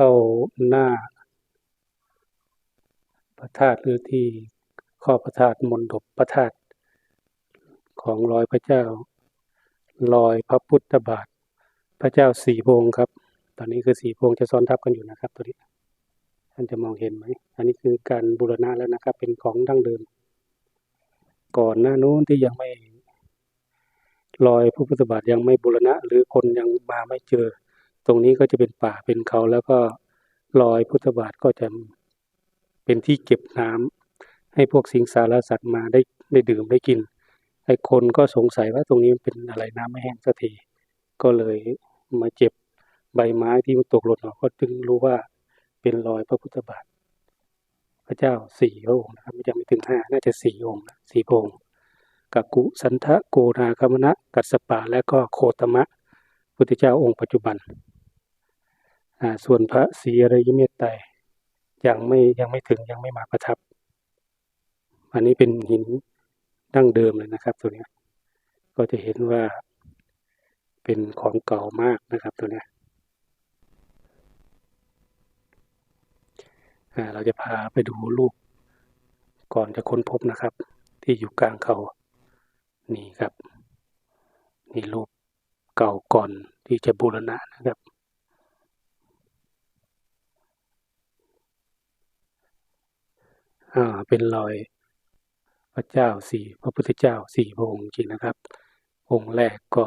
เข้าหน้า พระธาตุหรือที่ข้อพระธาตุมณฑปพระธาตุของรอยพระเจ้า รอยพระพุทธบาท พระเจ้าสี่พงครับ ตอนนี้คือสี่พงจะซ้อนทับกันอยู่นะครับตัวนี้ท่านจะมองเห็นไหม อันนี้คือการบูรณะแล้วนะครับ เป็นของดั้งเดิม ก่อนหน้านู้นที่ยังไม่รอยพระพุทธบาทยังไม่บูรณะ หรือคนยังมาไม่เจอ ตรงนี้ก็จะเป็นป่าเป็นเขาแล้วก็รอยพุทธบาทก็จะเป็นที่เก็บน้ำให้พวกสิงสารสัตว์มาได้ได้ดื่มได้กินไอ้คนก็สงสัยว่าตรงนี้มันเป็นอะไรน้ำไม่แห้งสักทีก็เลยมาเจ็บใบไม้ที่มันตกหล่นออกก็จึงรู้ว่าเป็นรอยพระพุทธบาท พระเจ้าสี่พระองค์นะครับไม่จำไม่ถึงห้าน่าจะสี่องค์นะสี่องค์กักุสันทะโกนาคมณะกัสสปะและก็โคตมะพุทธเจ้าองค์ปัจจุบัน ส่วนพระศรีอริยเมตไตรยังไม่ยังไม่ถึงยังไม่มาประทับ อันนี้เป็นหินดั้งเดิมเลยนะครับ ตัวนี้ก็จะเห็นว่าเป็นของเก่ามากนะครับ ตัวนี้เราจะพาไปดูรูปก่อนจะค้นพบนะครับ ที่อยู่กลางเขานี่ครับ นี่รูปเก่าก่อนที่จะบูรณะนะครับ อ่า เป็นรอยพระเจ้าสี่พระพุทธเจ้าสี่พระองค์จริงนะครับ องค์แรกก็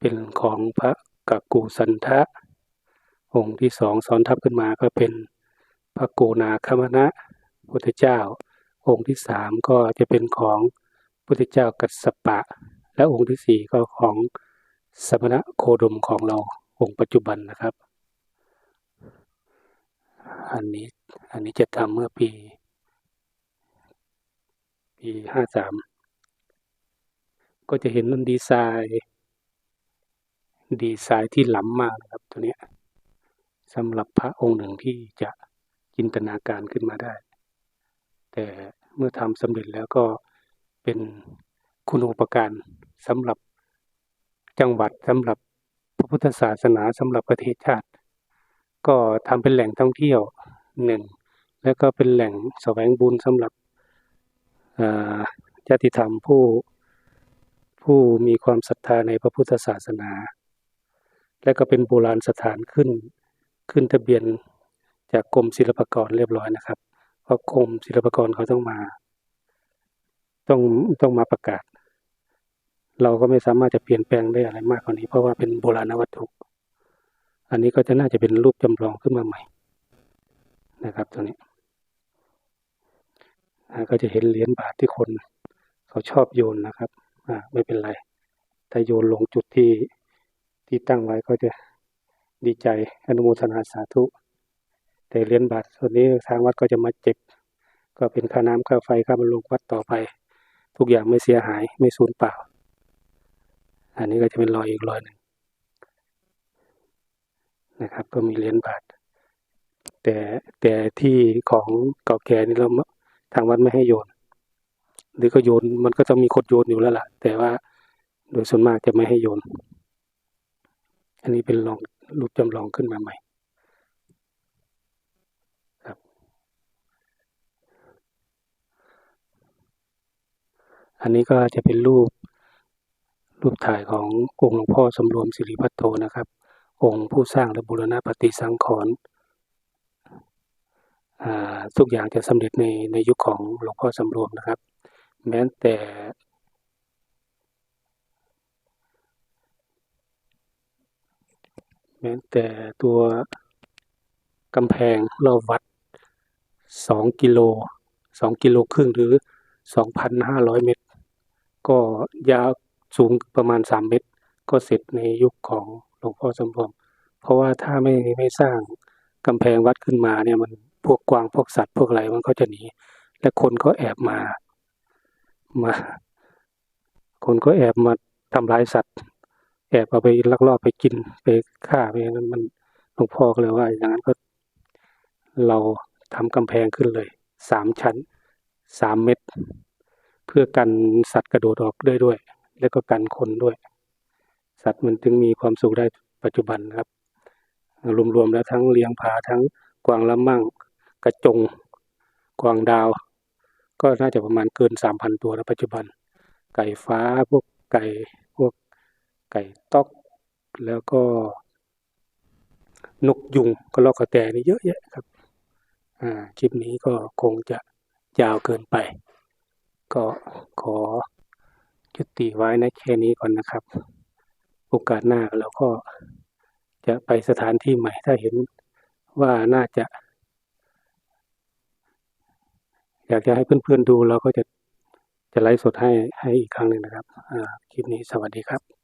เป็นของพระกักกุสันทะ องค์ที่สองซ้อนทับขึ้นมาก็เป็นพระโกนาคมณะพุทธเจ้า องค์ที่สามก็จะเป็นของพุทธเจ้ากัสปะ และองค์ที่สี่ก็ของสมณะโคดมของเราองค์ปัจจุบันนะครับ อันนี้อันนี้จะทำเมื่อปี ปีห้าสามก็จะเห็นมันดีไซน์ดีไซน์ที่ล้ำมากนะครับตัวนี้สำหรับพระองค์หนึ่งที่จะจินตนาการขึ้นมาได้ แต่เมื่อทำสำเร็จแล้วก็เป็นคุณูปการสำหรับจังหวัดสำหรับพระพุทธศาสนาสำหรับประเทศชาติ ก็ทำเป็นแหล่งท่องเที่ยวหนึ่งแล้วก็เป็นแหล่งแสวงบุญสำหรับ ญาติธรรมผู้ผู้มีความศรัทธาในพระพุทธศาสนา และก็เป็นโบราณสถานขึ้น ขึ้นทะเบียนจากกรมศิลปากรเรียบร้อยนะครับ เพราะกรมศิลปากรเขาต้องมา ต้องต้องมาประกาศ เราก็ไม่สามารถจะเปลี่ยนแปลงได้อะไรมากกว่านี้ เพราะว่าเป็นโบราณวัตถุ อันนี้ก็จะน่าจะเป็นรูปจำลองขึ้นมาใหม่ นะครับตัวนี้ ก็จะเห็นเหรียญบาทที่คนเขาชอบโยนนะครับอ่าไม่เป็นไร ถ้าโยนลงจุดที่ที่ตั้งไว้ก็จะดีใจอนุโมทนาสาธุ แต่เหรียญบาทส่วนนี้ทางวัดก็จะมาเจ็บ ก็เป็นค่าน้ำค่าไฟค่าบำรุงวัดต่อไป ทุกอย่างไม่เสียหายไม่สูญเปล่า อันนี้ก็จะเป็นรอยอีกรอยหนึ่งนะครับ ก็มีเหรียญบาทแต่แต่ที่ของเก่าแก่นี่เรา ทางวัดไม่ให้โยน หรือก็โยนมันก็ต้องมีคนโยนอยู่แล้วล่ะ แต่ว่าโดยส่วนมากจะไม่ให้โยน อันนี้เป็นลองรูปจำลองขึ้นมาใหม่ครับ อันนี้ก็จะเป็นรูป รูปถ่ายขององค์หลวงพ่อสำรวมสิริพัตโตนะครับ องค์ผู้สร้างและบูรณะปฏิสังขรณ์ ทุกอย่างจะสำเร็จในในยุคของหลวงพ่อสำรวมนะครับ แม้แต่แม้แต่ตัวกำแพงเราวัดสองกิโลสองกิโลครึ่งหรือสองพันห้าร้อยเมตร ก็ยาวสูงประมาณสามเมตร ก็เสร็จในยุคของหลวงพ่อสำรวมเพราะว่าถ้าไม่ไม่สร้างกำแพงวัดขึ้นมาเนี่ยมัน พวกกวางพวกสัตว์พวกอะไรมันก็จะหนี และคนก็แอบมา มา คนก็แอบมาทำลายสัตว์ แอบเอาไปลักลอบไปกินไปฆ่าไปอย่างนั้นมันหลวงพ่อก็เลยว่า อย่างนั้นก็ เราทำกำแพงขึ้นเลยสามชั้นสามเมตร เพื่อกันสัตว์กระโดดออกด้วยด้วย แล้วก็กันคนด้วย สัตว์มันจึงมีความสุขได้ปัจจุบันครับรวมๆแล้วทั้งเลี้ยงผาทั้งกวางละมั่ง กระจงกวางดาว ก็น่าจะประมาณเกินสามพันตัวในปัจจุบัน ไก่ฟ้าพวกไก่พวกไก่ต๊อก แล้วก็นกยุงก็ลอกกระแตนี่เยอะแยะครับอ่าคลิปนี้ก็คงจะยาวเกินไป ก็ขอจุติไว้ในแค่นี้ก่อนนะครับ โอกาสหน้าเราก็จะไปสถานที่ใหม่ถ้าเห็นว่าน่าจะ อยากจะให้เพื่อนๆดูเราก็จะจะไลฟ์สดให้ให้อีกครั้งหนึ่งนะครับคลิปนี้สวัสดีครับ